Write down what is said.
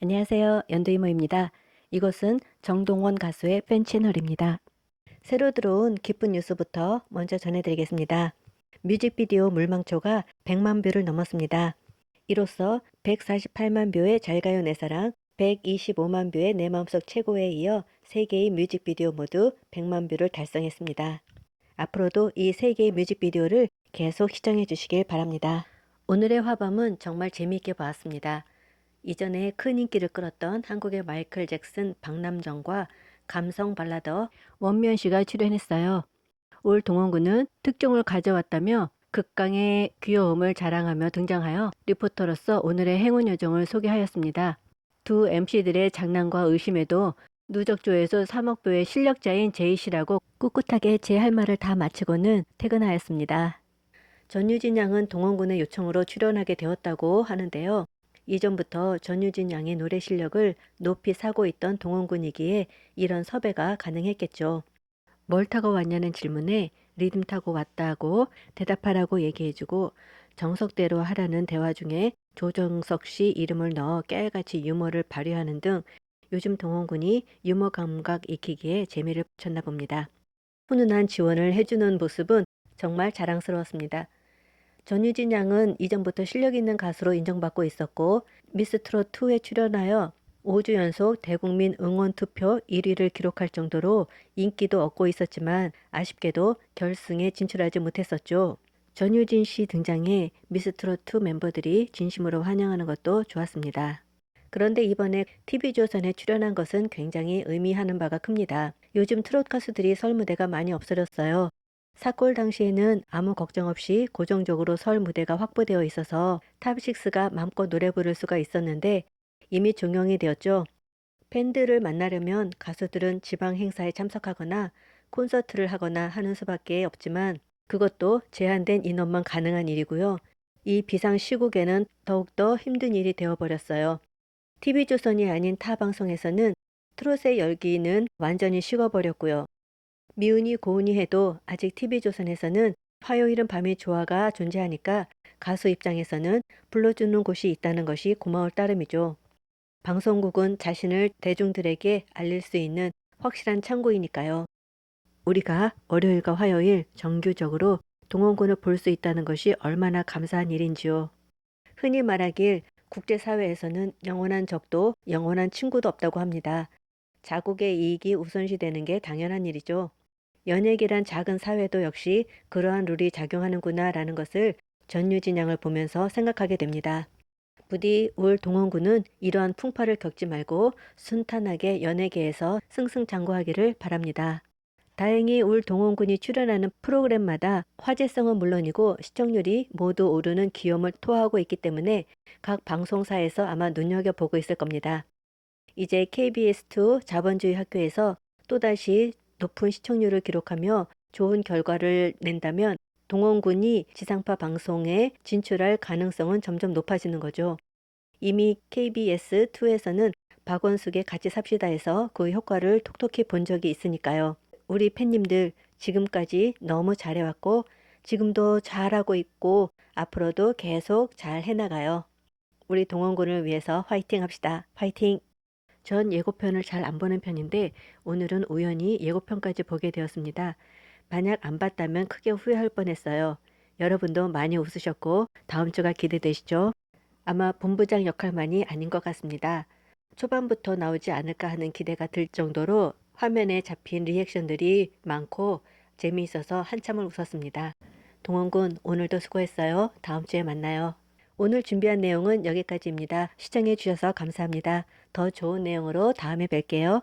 안녕하세요. 연두이모입니다. 이곳은 정동원 가수의 팬 채널입니다. 새로 들어온 기쁜 뉴스부터 먼저 전해드리겠습니다. 뮤직비디오 물망초가 100만 뷰를 넘었습니다. 이로써 148만 뷰의 잘가요 내 사랑, 125만 뷰의 내 마음속 최고에 이어 3개의 뮤직비디오 모두 100만 뷰를 달성했습니다. 앞으로도 이 3개의 뮤직비디오를 계속 시청해 주시길 바랍니다. 오늘의 화밤은 정말 재미있게 보았습니다. 이전에 큰 인기를 끌었던 한국의 마이클 잭슨 박남정과 감성 발라더 원면 씨가 출연했어요. 올 동원군은 특종을 가져왔다며 극강의 귀여움을 자랑하며 등장하여 리포터로서 오늘의 행운 요정을 소개하였습니다. 두 MC들의 장난과 의심에도 누적 조회수 3억 뷰의 실력자인 제이 씨라고 꿋꿋하게 제 할 말을 다 마치고는 퇴근하였습니다. 전유진 양은 동원군의 요청으로 출연하게 되었다고 하는데요. 이전부터 전유진 양의 노래 실력을 높이 사고 있던 동원군이기에 이런 섭외가 가능했겠죠. 뭘 타고 왔냐는 질문에 리듬 타고 왔다고 대답하라고 얘기해주고 정석대로 하라는 대화 중에 조정석 씨 이름을 넣어 깨알같이 유머를 발휘하는 등 요즘 동원군이 유머 감각 익히기에 재미를 붙였나 봅니다. 훈훈한 지원을 해주는 모습은 정말 자랑스러웠습니다. 전유진 양은 이전부터 실력 있는 가수로 인정받고 있었고 미스트롯 2에 출연하여 5주 연속 대국민 응원 투표 1위를 기록할 정도로 인기도 얻고 있었지만 아쉽게도 결승에 진출하지 못했었죠. 전유진 씨 등장에 미스트롯 2 멤버들이 진심으로 환영하는 것도 좋았습니다. 그런데 이번에 TV조선에 출연한 것은 굉장히 의미하는 바가 큽니다. 요즘 트롯 가수들이 설 무대가 많이 없어졌어요. 사골 당시에는 아무 걱정 없이 고정적으로 설 무대가 확보되어 있어서 탑6가 마음껏 노래 부를 수가 있었는데 이미 종영이 되었죠. 팬들을 만나려면 가수들은 지방 행사에 참석하거나 콘서트를 하거나 하는 수밖에 없지만 그것도 제한된 인원만 가능한 일이고요. 이 비상 시국에는 더욱더 힘든 일이 되어버렸어요. TV조선이 아닌 타 방송에서는 트롯의 열기는 완전히 식어버렸고요. 미운이 고운이 해도 아직 TV조선에서는 화요일은 밤의 조화가 존재하니까 가수 입장에서는 불러주는 곳이 있다는 것이 고마울 따름이죠. 방송국은 자신을 대중들에게 알릴 수 있는 확실한 창구이니까요. 우리가 월요일과 화요일 정규적으로 동원군을 볼 수 있다는 것이 얼마나 감사한 일인지요. 흔히 말하길 국제사회에서는 영원한 적도 영원한 친구도 없다고 합니다. 자국의 이익이 우선시되는 게 당연한 일이죠. 연예계란 작은 사회도 역시 그러한 룰이 작용하는구나 라는 것을 전유진 양을 보면서 생각하게 됩니다. 부디 올 동원군은 이러한 풍파를 겪지 말고 순탄하게 연예계에서 승승장구하기를 바랍니다. 다행히 올 동원군이 출연하는 프로그램마다 화제성은 물론이고 시청률이 모두 오르는 기염을 토하고 있기 때문에 각 방송사에서 아마 눈여겨보고 있을 겁니다. 이제 KBS2 자본주의 학교에서 또다시 높은 시청률을 기록하며 좋은 결과를 낸다면 동원군이 지상파 방송에 진출할 가능성은 점점 높아지는 거죠. 이미 KBS2에서는 박원숙의 같이 삽시다에서 그 효과를 톡톡히 본 적이 있으니까요. 우리 팬님들 지금까지 너무 잘해왔고 지금도 잘하고 있고 앞으로도 계속 잘 해나가요. 우리 동원군을 위해서 화이팅 합시다. 화이팅! 전 예고편을 잘 안 보는 편인데 오늘은 우연히 예고편까지 보게 되었습니다. 만약 안 봤다면 크게 후회할 뻔했어요. 여러분도 많이 웃으셨고 다음 주가 기대되시죠? 아마 본부장 역할만이 아닌 것 같습니다. 초반부터 나오지 않을까 하는 기대가 들 정도로 화면에 잡힌 리액션들이 많고 재미있어서 한참을 웃었습니다. 동원군 오늘도 수고했어요. 다음 주에 만나요. 오늘 준비한 내용은 여기까지입니다. 시청해 주셔서 감사합니다. 더 좋은 내용으로 다음에 뵐게요.